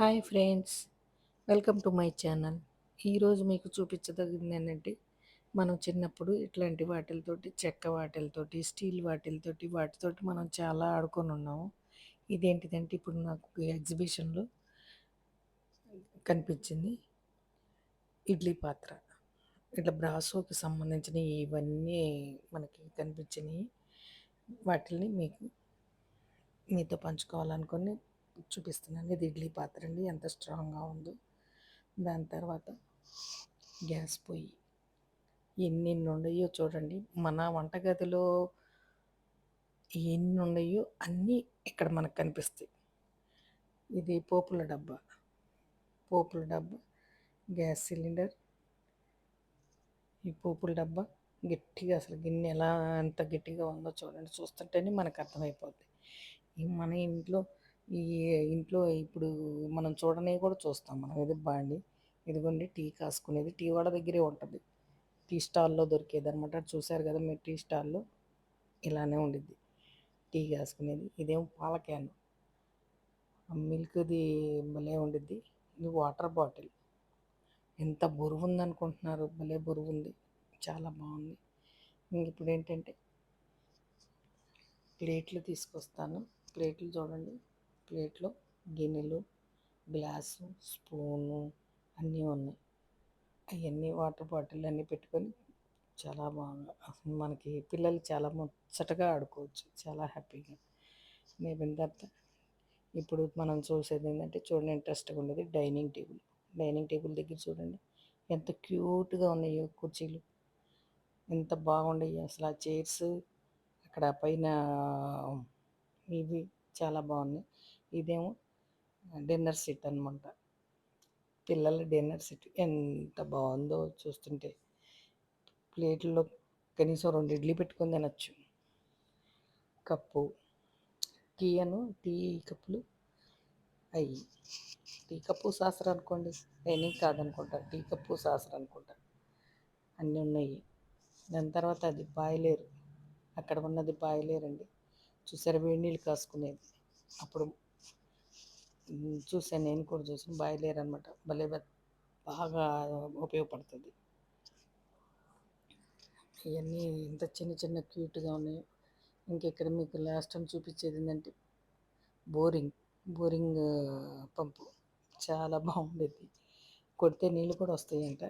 Hi friends welcome to my channel. ఈరోజు మీకు చూపించదగింది ఏంటంటే మనం చిన్నప్పుడు ఇట్లాంటి వాటిలతోటి చెక్క వాటిలతోటి స్టీల్ వాటిలతోటి వాటితోటి మనం చాలా ఆడుకొని ఉన్నాము. ఇదేంటిదంటే ఇప్పుడు నాకు ఎగ్జిబిషన్లో కనిపించింది ఇడ్లీ పాత్ర. ఇట్లా బ్రాసోకి సంబంధించిన ఇవన్నీ మనకి కనిపించినాయి. వాటిని మీకు మీతో పంచుకోవాలనుకుని చూపిస్తున్నాను. ఇది ఇడ్లీ పాత్ర అండి. ఎంత స్ట్రాంగ్గా ఉందో. దాని తర్వాత గ్యాస్ పొయ్యి. ఎన్ని ఉన్నాయో చూడండి. మన వంటగదిలో ఎన్ని ఉన్నాయో అన్నీ ఇక్కడ మనకు కనిపిస్తాయి. ఇది పోపుల డబ్బా. పోపుల డబ్బా గ్యాస్ సిలిండర్. ఈ పోపుల డబ్బా గట్టిగా అసలు గిన్నె ఎలా ఎంత గట్టిగా ఉందో చూడండి. చూస్తుంటేనే మనకు అర్థమైపోద్ది. మన ఇంట్లో ఈ ఇంట్లో ఇప్పుడు మనం చూడనివి కూడా చూస్తాం మనం. ఇది బాండి? ఇదిగోండి టీ కాసుకునేది. టీ వాడ దగ్గరే ఉంటుంది. టీ స్టాల్లో దొరికేది అనమాట చూసారు కదా మీరు టీ స్టాల్లో ఇలానే ఉండిద్ది. టీ కాసుకునేది. ఇదేం పాల క్యాన్. మిల్క్ది భలే ఉండిద్ది. ఇది వాటర్ బాటిల్. ఎంత బరువు ఉందనుకుంటున్నారు భలే బరువు ఉంది చాలా బాగుంది. ఇంక ఇప్పుడు ఏంటంటే ప్లేట్లు తీసుకొస్తాను. ప్లేట్లు చూడండి. ప్లేట్లో గిన్నెలు గ్లాసు స్పూను అన్నీ ఉన్నాయి. అవన్నీ వాటర్ బాటిల్ అన్నీ పెట్టుకొని చాలా బాగా మనకి పిల్లలు చాలా ముచ్చటగా ఆడుకోవచ్చు. చాలా హ్యాపీగా. నేను తర్వాత ఇప్పుడు మనం చూసేది ఏంటంటే చూడండి ఇంట్రెస్ట్గా ఉండేది డైనింగ్ టేబుల్. డైనింగ్ టేబుల్ దగ్గర చూడండి. ఎంత క్యూట్గా ఉన్నాయో కుర్చీలు. ఎంత బాగుండేవి అసలు. ఆ చైర్స్ అక్కడ పైన ఇవి చాలా బాగున్నాయి. ఇదేమో డిన్నర్ సెట్ అనమాట పిల్లల డిన్నర్ సెట్. ఎంత బాగుందో చూస్తుంటే. ప్లేట్లో కనీసం రెండు ఇడ్లీ పెట్టుకొని తినచ్చు. కప్పు. టీ అను టీ కప్పులు. అయ్యి టీ కప్పు సాసర్ అనుకోండి. డైనింగ్ కాదనుకుంటా. టీ కప్పు సాసర్ అనుకుంటా. అన్నీ ఉన్నాయి. దాని తర్వాత అది బాయిలేరు. అక్కడ ఉన్నది బాయిలేరండి. చూసారు వేడి నీళ్ళు కాసుకునేది. అప్పుడు చూసాను నేను కూడా చూసాను. బాయిలేర్ అనమాట భలే బాగా ఉపయోగపడుతుంది. ఇవన్నీ ఇంత చిన్న చిన్న క్యూట్గా ఉన్నాయి. ఇంకెక్కడ మీకు లాస్ట్ టైం చూపించేది ఏంటంటే బోరింగ్ బోరింగ్ పంపు. చాలా బాగుండేది. కొడితే నీళ్ళు కూడా వస్తాయంట.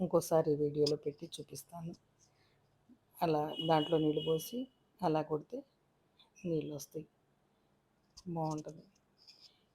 ఇంకోసారి వీడియోలో పెట్టి చూపిస్తాను. అలా దాంట్లో నీళ్ళు పోసి అలా కొడితే నీళ్ళు వస్తాయి. బాగుంటుంది.